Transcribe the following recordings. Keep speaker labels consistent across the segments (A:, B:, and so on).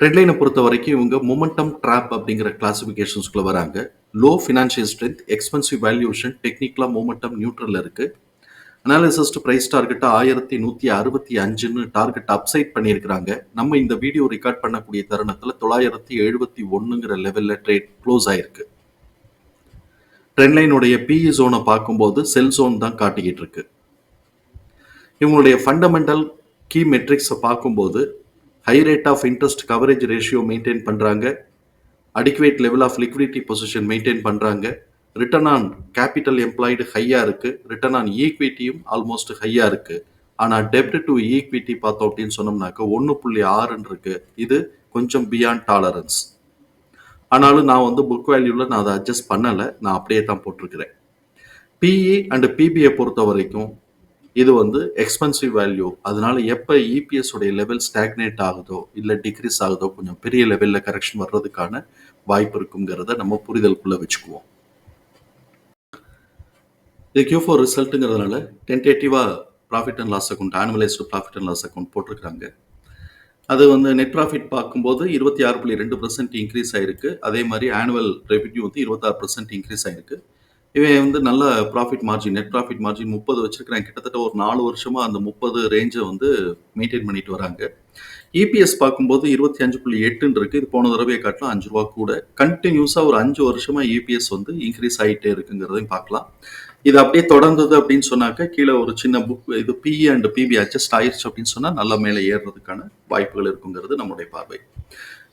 A: ட்ரெட்லைனை பொறுத்த வரைக்கும் இவங்க மொமெண்டம் ட்ராப் அப்படிங்கிற கிளாசிஃபிகேஷன்ஸ்குள்ளே வராங்க. Low financial strength expensive valuation டெக்னிக்கலாக மொமெண்டம் நியூட்ரலில் இருக்குது அனாலிசிஸ்ட் ப்ரைஸ் டார்கெட்டை ஆயிரத்தி நூற்றி அறுபத்தி அஞ்சுன்னு டார்கெட் அப்சைட் பண்ணியிருக்கிறாங்க. நம்ம இந்த வீடியோ ரெக்கார்ட் பண்ணக்கூடிய தருணத்தில் தொள்ளாயிரத்தி எழுபத்தி ஒன்றுங்கிற லெவலில் ட்ரேட் க்ளோஸ் ஆயிருக்கு. ட்ரெண்ட்லைனுடைய பிஇ ஜோனை பார்க்கும்போது செல் ஜோன் தான் காட்டிக்கிட்டு இருக்கு. இவங்களுடைய ஃபண்டமெண்டல் கீ மெட்ரிக்ஸை பார்க்கும்போது high rate of interest coverage ratio maintain பண்ணுறாங்க adequate level of liquidity position maintain பண்ணுறாங்க ரிட்டர்ன் ஆன் கேபிட்டல் எம்ப்ளாய்டு ஹையாக இருக்குது ரிட்டர்ன் ஆன் ஈக்விட்டியும் ஆல்மோஸ்ட் ஹையாக இருக்குது ஆனால் டெப்ட் டு ஈக்விட்டி பார்த்தோம் அப்படின்னு சொன்னோம்னாக்க ஒன்று புள்ளி ஆறுன்னு இருக்குது இது கொஞ்சம் பியாண்ட் டாலரன்ஸ் ஆனாலும் நான் வந்து புக் வேல்யூவில் நான் அதை அட்ஜஸ்ட் பண்ணலை. நான் அப்படியே தான் போட்டிருக்கிறேன் பிஇ அண்ட் பிபிஐ பொறுத்த வரைக்கும் இது வந்து எக்ஸ்பென்சிவ் வேல்யூ அதனால எப்போ இபிஎஸ் உடைய லெவல் ஸ்டாக்னேட் ஆகுதோ இல்லை டிக்ரீஸ் ஆகுதோ கொஞ்சம் பெரிய லெவலில் கரெக்ஷன் வர்றதுக்கான வாய்ப்பு இருக்குங்கிறத நம்ம புரிதலுக்குள்ளே வச்சுக்குவோம். இது கியூ ஃபோர் ரிசல்ட்டுங்கிறதுனால டென்டேட்டிவாக profit and loss account annualised profit and loss account போட்டிருக்காங்க அது வந்து நெட் ப்ராஃபிட் பார்க்கும்போது இருபத்தி ஆறு புள்ளி ரெண்டு பர்சன்ட் இன்க்ரீஸ் ஆயிருக்கு. அதே மாதிரி ஆனுவல் ரெவென்யூ வந்து இருபத்தாறு பர்சன்ட் இன்க்ரீஸ் ஆயிருக்கு. இவன் வந்து நல்ல profit margin net profit margin முப்பது வச்சிருக்கிறாங்க கிட்டத்தட்ட ஒரு நாலு வருஷமா அந்த முப்பது ரேஞ்சை வந்து மெயின்டைன் பண்ணிட்டு வராங்க. இபிஎஸ் பார்க்கும்போது இருபத்தி அஞ்சு புள்ளி எட்டுன்னு இருக்கு. இது போன தடவையை காட்டிலும் அஞ்சு ரூபா கூட. கண்டினியூஸா ஒரு அஞ்சு வருஷமா இபிஎஸ் வந்து இன்க்ரீஸ் ஆகிட்டே இருக்குங்கிறதையும் பார்க்கலாம். இது அப்படியே தொடர்ந்தது அப்படின்னு சொன்னாக்க கீழே ஒரு சின்ன புக் இது பி அண்ட் பிபி அட்ஜஸ்ட் ஆயிடுச்சு அப்படின்னு சொன்னா நல்லா மேலே ஏறுறதுக்கான வாய்ப்புகள் இருக்குங்கிறது நம்முடைய பார்வை.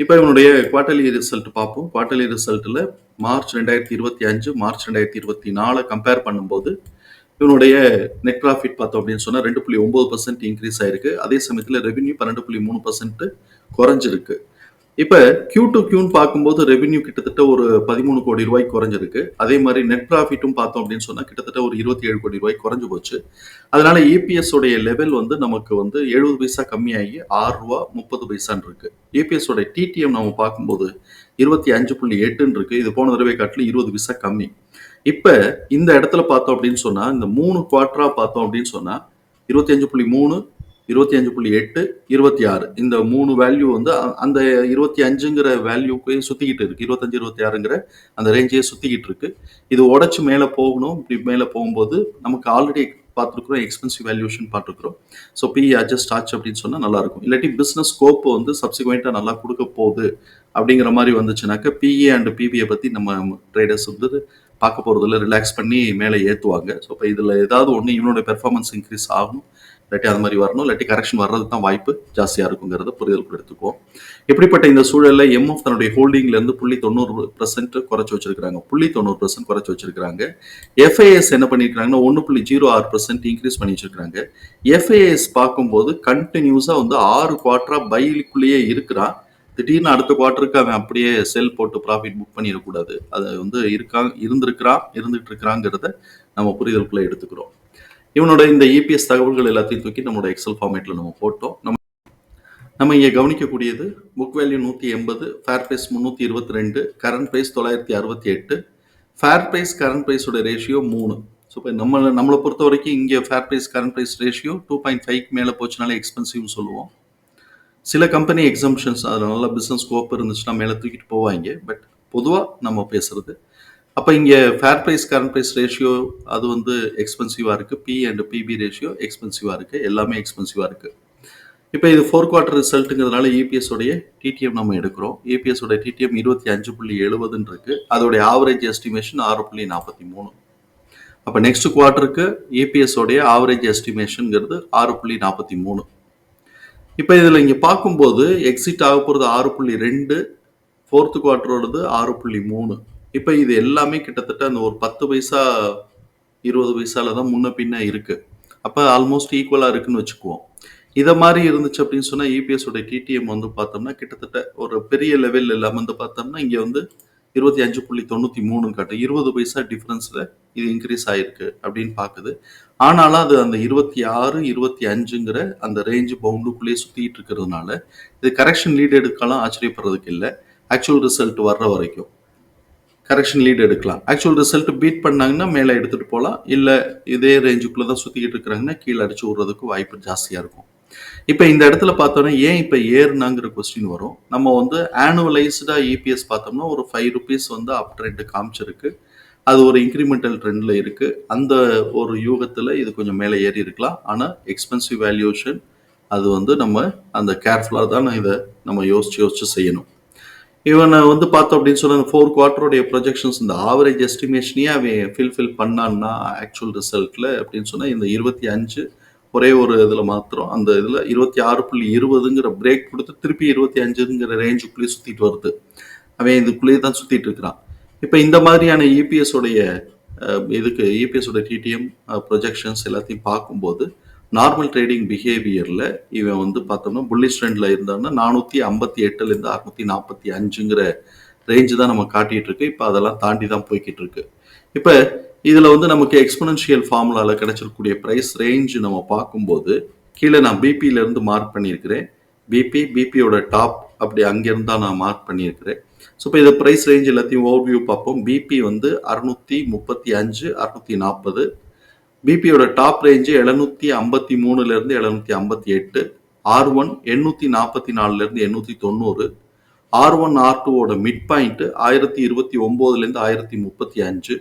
A: இப்போ இவனுடைய குவார்டர்லி ரிசல்ட் பார்ப்போம். குவார்டர்லி ரிசல்ட்டில் மார்ச் ரெண்டாயிரத்தி இருபத்தி அஞ்சு மார்ச் ரெண்டாயிரத்தி இருபத்தி நாலு கம்பேர் பண்ணும்போது இவனுடைய நெட் ப்ராஃபிட் பார்த்தோம் அப்படின்னு சொன்னால் ரெண்டு புள்ளி ஒம்பது பர்சன்ட் இன்க்ரீஸ் ஆயிருக்கு. அதே சமயத்தில் ரெவென்யூ பன்னெண்டு புள்ளி மூணு பர்சன்ட் குறைஞ்சிருக்கு. இப்போ கியூ டு கியூன்னு பார்க்கும்போது ரெவென்யூ கிட்டத்தட்ட ஒரு பதிமூணு கோடி ரூபாய் குறைஞ்சிருக்கு. அதே மாதிரி நெட் ப்ராஃபிட்டும் பார்த்தோம் அப்படின்னு சொன்னால் கிட்டத்தட்ட ஒரு இருபத்தி ஏழு கோடி ரூபாய் குறைஞ்சு போச்சு. அதனால இபிஎஸ் உடைய லெவல் வந்து நமக்கு வந்து எழுபது பைசா கம்மியாகி ஆறு ரூபா முப்பது பைசான் இருக்கு. இபிஎஸ் உடைய டிடிஎம் நம்ம பார்க்கும்போது இருபத்தி அஞ்சு புள்ளி எட்டுன்னு இருக்கு. இது போன தடவை காட்டிலும் இருபது பைசா கம்மி. இப்போ இந்த இடத்துல பார்த்தோம் அப்படின்னு சொன்னால் இந்த மூணு குவார்டரா பார்த்தோம் அப்படின்னு சொன்னால் இருபத்தி அஞ்சு புள்ளி மூணு இருபத்தி அஞ்சு புள்ளி எட்டு இருபத்தி ஆறு. இந்த மூணு வேல்யூ வந்து அந்த இருபத்தி அஞ்சுங்கிற வேல்யூக்கே சுற்றிக்கிட்டு இருக்கு. இருபத்தஞ்சு இருபத்தி ஆறுங்கிற அந்த ரேஞ்சையே சுற்றிக்கிட்டு இருக்கு. இது உடச்சி மேலே போகணும். இப்படி மேலே போகும்போது நமக்கு ஆல்ரெடி பார்த்துருக்குறோம் எக்ஸ்பென்சிவ் வேல்யூஷன் பார்த்துருக்குறோம். ஸோ பிஇ அட்ஜஸ்ட் ஆச்சு அப்படின்னு சொன்னால் நல்லாயிருக்கும். இல்லாட்டி பிஸ்னஸ் ஸ்கோப் வந்து சப்சிக்வெண்ட்டாக நல்லா கொடுக்க போகுது அப்படிங்கிற மாதிரி வந்துச்சுனாக்கா பிஏ அண்ட் பிபிஐ பற்றி நம்ம ட்ரேடர்ஸ் வந்து பார்க்க போகிறதுல ரிலாக்ஸ் பண்ணி மேலே ஏற்றுவாங்க ஸோ இப்போ இதில் ஏதாவது ஒன்று இவனோட பெர்ஃபார்மன்ஸ் இன்க்ரீஸ் ஆகணும். இல்லாட்டி அது மாதிரி வரணும். இல்லாட்டி கரெக்ஷன் வர்றது தான் வாய்ப்பு ஜாஸ்தியாக இருக்குங்கிறத புரிதல் எடுத்துக்குவோம். இப்படிப்பட்ட இந்த சூழலில் எம்எஃப் தன்னுடைய ஹோல்டிங்லேருந்து புள்ளி தொண்ணூறு பர்சன்ட் குறைச்சி வச்சிருக்காங்க புள்ளி தொண்ணூறு பர்சன்ட் குறைச்சி வச்சிருக்காங்க எஃப்ஐஎஸ் என்ன பண்ணியிருக்காங்கன்னா ஒன்று புள்ளி ஜீரோ ஆறு பர்சன்ட் இன்க்ரீஸ் பண்ணி வச்சிருக்காங்க எஃப்ஐஎஸ் பார்க்கும்போது கண்டினியூஸாக வந்து ஆறு குவார்ட்டராக பைலுக்குள்ளேயே இருக்கிறான் திடீர்னு அடுத்த குவார்ட்டருக்கு அவன் அப்படியே செல் போட்டு ப்ராஃபிட் புக் பண்ணிடக்கூடாது. அது வந்து இருக்கா இருந்திருக்கிறான் இருந்துட்டு இருக்கிறாங்கிறத நம்ம புரிதலுக்குள்ளே எடுத்துக்கிறோம். இவனோட இந்த இபிஎஸ் தகவல்கள் எல்லாத்தையும் தூக்கி நம்மளோட எக்ஸல் ஃபார்மேட்டில் நம்ம போட்டோம். நம்ம நம்ம இங்கே கவனிக்கக்கூடியது புக் வேல்யூ நூற்றி எண்பது ஃபேர் ப்ரைஸ் முந்நூற்றி இருபத்தி ரெண்டு கரண்ட் ப்ரைஸ் தொள்ளாயிரத்தி அறுபத்தி எட்டு ஃபேர் ப்ரைஸ் கரண்ட் ப்ரைஸோட ரேஷியோ மூணு. ஸோ இப்போ நம்ம நம்மளை பொறுத்த வரைக்கும் இங்கே fair price current price ratio two point ஃபைவ்க்கு மேலே போச்சுனாலே எக்ஸ்பென்சிவ்னு சொல்லுவோம். சில கம்பெனி எக்ஸம்ஷன்ஸ் அதில் நல்ல பிஸ்னஸ் ஸ்கோப் இருந்துச்சுன்னா மேலே தூக்கிட்டு போவாங்க. பட் பொதுவாக நம்ம பேசுகிறது அப்போ இங்கே fair price current price ratio அது வந்து எக்ஸ்பென்சிவாக இருக்குது பி அண்ட் பிபி ரேஷியோ எக்ஸ்பென்சிவாக இருக்குது எல்லாமே எக்ஸ்பென்சிவாக இருக்குது இப்போ இது ஃபோர் குவார்ட்டர் ரிசல்ட்டுங்கிறதுனால இபிஎஸ் உடைய டிடிஎம் நம்ம எடுக்கிறோம். இபிஎஸ் உடைய டிடிஎம் இருபத்தி அஞ்சு புள்ளி எழுபதுன்னு இருக்குது அதோடைய ஆவரேஜ் எஸ்டிமேஷன் ஆறு புள்ளி நாற்பத்தி மூணு. அப்போ நெக்ஸ்ட் குவார்ட்டருக்கு இபிஎஸ் உடைய ஆவரேஜ் எஸ்டிமேஷனுங்கிறது ஆறு புள்ளி நாற்பத்தி மூணு. இப்போ இதில் இங்கே பார்க்கும்போது எக்ஸிட் ஆக போகிறது ஆறு புள்ளி ரெண்டு ஃபோர்த்து குவார்ட்டரோடது ஆறு புள்ளி மூணு. இப்போ இது எல்லாமே கிட்டத்தட்ட அந்த ஒரு பத்து பைசா இருபது பைசால தான் முன்ன பின்ன இருக்கு. அப்போ ஆல்மோஸ்ட் ஈக்குவலாக இருக்குன்னு வச்சுக்குவோம். இதை மாதிரி இருந்துச்சு அப்படின்னு சொன்னால் இபிஎஸோட டிடிஎம் வந்து பார்த்தோம்னா, கிட்டத்தட்ட ஒரு பெரிய லெவல் இல்லாமல் வந்து பார்த்தோம்னா, இங்கே வந்து இருபத்தி அஞ்சு புள்ளி தொண்ணூற்றி மூணு காட்டு இருபது பைசா டிஃப்ரென்ஸில் இது இன்க்ரீஸ் ஆயிருக்கு அப்படின்னு பார்க்குது ஆனாலும் அது அந்த 26, 25ங்கிற அந்த ரேஞ்சு பவுண்டுக்குள்ளேயே சுற்றிட்டு இருக்கிறதுனால, இது கரெக்ஷன் லீட் எடுக்கலாம் ஆச்சரியப்படுறதுக்கு இல்லை. ஆக்சுவல் ரிசல்ட் வர்ற வரைக்கும். கரெக்ஷன் லீட் எடுக்கலாம். ஆக்சுவல் ரிசல்ட் பீட் பண்ணாங்கன்னா மேலே எடுத்துகிட்டு போகலாம் இல்லை இதே ரேஞ்சுக்குள்ளே தான் சுற்றிக்கிட்டு இருக்கிறாங்கன்னா, கீழே அடிச்சு விடுறதுக்கு வாய்ப்பு ஜாஸ்தியாக இருக்கும். இப்போ இந்த இடத்துல பார்த்தோன்னா ஏன் இப்போ ஏறுனாங்கிற கொஸ்டின் வரும். நம்ம வந்து ஆனுவலைஸ்டாக இபிஎஸ் பார்த்தோம்னா, ஒரு ஃபைவ் ருபீஸ் வந்து அப் ட்ரெண்டு காமிச்சிருக்கு. அது ஒரு இன்க்ரிமெண்டல் ட்ரெண்டில் இருக்குது அந்த ஒரு யூகத்தில் இது கொஞ்சம் மேலே ஏறி இருக்கலாம். ஆனால் எக்ஸ்பென்சிவ் வேல்யூஷன் அது வந்து நம்ம அந்த கேர்ஃபுல்லாக தான் இதை நம்ம யோசிச்சு யோசிச்சு செய்யணும். இவனை வந்து பார்த்தோம் அப்படின்னு சொன்னா, 4 குவார்ட்டருடைய ப்ரொஜெக்ஷன்ஸ் இந்த ஆவரேஜ் எஸ்டிமேஷனையே அவன் ஃபில்ஃபில் பண்ணான்னா, ஆக்சுவல் ரிசல்ட்ல அப்படின்னு சொன்னா, இந்த 25 ஒரே ஒரு இதுல மாத்திரம் அந்த இதுல 26.20ங்கிற பிரேக் கொடுத்து திருப்பி 25ங்கிற ரேஞ்சுக்குள்ளேயே சுத்திட்டு வருது. அவன் இதுக்குள்ளேயே தான் சுத்திட்டு இருக்கிறான். இப்போ இந்த மாதிரியான இபிஎஸ் உடைய இதுக்கு இபிஎஸ் உடைய டிடிஎம் ப்ரொஜெக்ஷன்ஸ் எல்லாத்தையும் பார்க்கும்போது, நார்மல் ட்ரேடிங் பிஹேவியரில் இவன் வந்து பார்த்தோம்னா, புல்லிஷ் ட்ரெண்டில் இருந்தான்னா 458லேருந்து 645ங்கிற ரேஞ்ச் தான் நம்ம காட்டிகிட்டு இருக்கு. இப்போ அதெல்லாம் தாண்டி தான் போய்கிட்டு இருக்கு. இப்போ இதில் வந்து நமக்கு எக்ஸ்பனன்ஷியல் ஃபார்முலாவில் கிடைச்சிருக்கக்கூடிய ப்ரைஸ் ரேஞ்சு நம்ம பார்க்கும்போது, கீழே நான் பிபியிலேருந்து மார்க் பண்ணியிருக்கிறேன். பிபி, பிபியோட டாப் அப்படி அங்கேருந்து தான் நான் மார்க் பண்ணியிருக்கிறேன். ஸோ இப்போ இதை ப்ரைஸ் ரேஞ்ச் எல்லாத்தையும் ஓவர்வியூ பார்ப்போம். பிபி வந்து 635, 640. பிபியோட டாப் ரேஞ்சு எழுநூத்தி ஐம்பத்தி மூணுலேருந்து எழுநூத்தி ஐம்பத்தி எட்டு ஆர் ஒன் எண்ணூற்றி நாற்பத்தி நாலுலேருந்து எண்ணூற்றி தொண்ணூறு ஆர் ஒன் ஆர் டூவோட மிட் பாயிண்ட்டு ஆயிரத்தி இருபத்தி ஒம்போதுலேருந்து ஆயிரத்தி முப்பத்தி அஞ்சு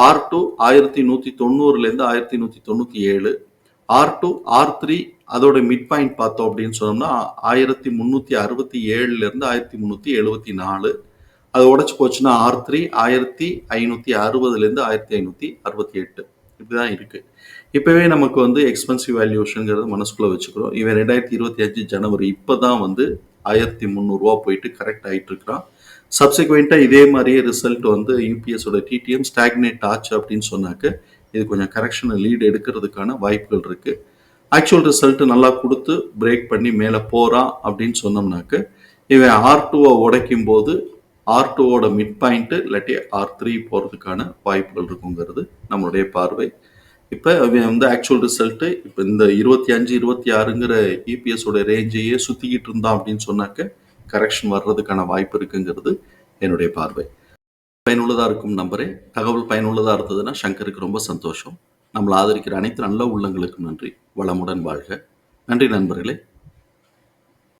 A: ஆர் டூ ஆயிரத்தி நூற்றி தொண்ணூறுலேருந்து ஆயிரத்தி நூற்றி தொண்ணூற்றி ஏழு ஆர் டூ ஆர் த்ரீ அதோட மிட் பாயிண்ட் பார்த்தோம் அப்படின்னு சொன்னோம்னா ஆயிரத்தி முந்நூற்றி அறுபத்தி ஏழுலேருந்து ஆயிரத்தி முந்நூற்றி எழுபத்தி நாலு அது உடச்சி போச்சுன்னா ஆர் த்ரீ ஆயிரத்தி ஐநூற்றி அறுபதுலேருந்து ஆயிரத்தி ஐநூற்றி அறுபத்தி எட்டு 1568. இப்படிதான் இருக்கு. இப்பவே நமக்கு வந்து எக்ஸ்பென்சிவ் வேல்யூஷனுங்கிறது மனசுக்குள்ள வச்சுக்கிறோம். இவன் 2025 ஜனவரி இப்பதான் வந்து ஆயிரத்தி 1300 போயிட்டு கரெக்ட் ஆயிட்டு இருக்கிறான். சப்சிக்வென்ட்டா இதே மாதிரியே ரிசல்ட் வந்து யூபிஎஸோட டிடிஎம் ஸ்டாக்னேட் ஆச்சு அப்படின்னு சொன்னாக்க, இது கொஞ்சம் கரெக்ஷனை லீடு எடுக்கிறதுக்கான வாய்ப்புகள் இருக்கு. ஆக்சுவல் ரிசல்ட் நல்லா கொடுத்து பிரேக் பண்ணி மேலே போறான் அப்படின்னு சொன்னோம்னாக்க, இவன் ஆர்2வ ஆர் டூவோட மிட் பாயிண்ட்டு இல்லாட்டி ஆர் த்ரீ போகிறதுக்கான வாய்ப்புகள் இருக்குங்கிறது நம்மளுடைய பார்வை. இப்போ வந்து ஆக்சுவல் ரிசல்ட்டு இப்போ இந்த இருபத்தி அஞ்சு இருபத்தி ஆறுங்கிற இபிஎஸோட ரேஞ்சையே சுற்றிக்கிட்டு இருந்தான் அப்படின்னு சொன்னாக்க, கரெக்ஷன் வர்றதுக்கான வாய்ப்பு இருக்குங்கிறது என்னுடைய பார்வை. பயனுள்ளதாக இருக்கும் நம்பரே தகவல் பயனுள்ளதாக இருந்ததுன்னா சங்கருக்கு ரொம்ப சந்தோஷம். நம்மளை ஆதரிக்கிற அனைத்து நல்ல உள்ளங்களுக்கும் நன்றி. வளமுடன் வாழ்க. நன்றி நண்பர்களே.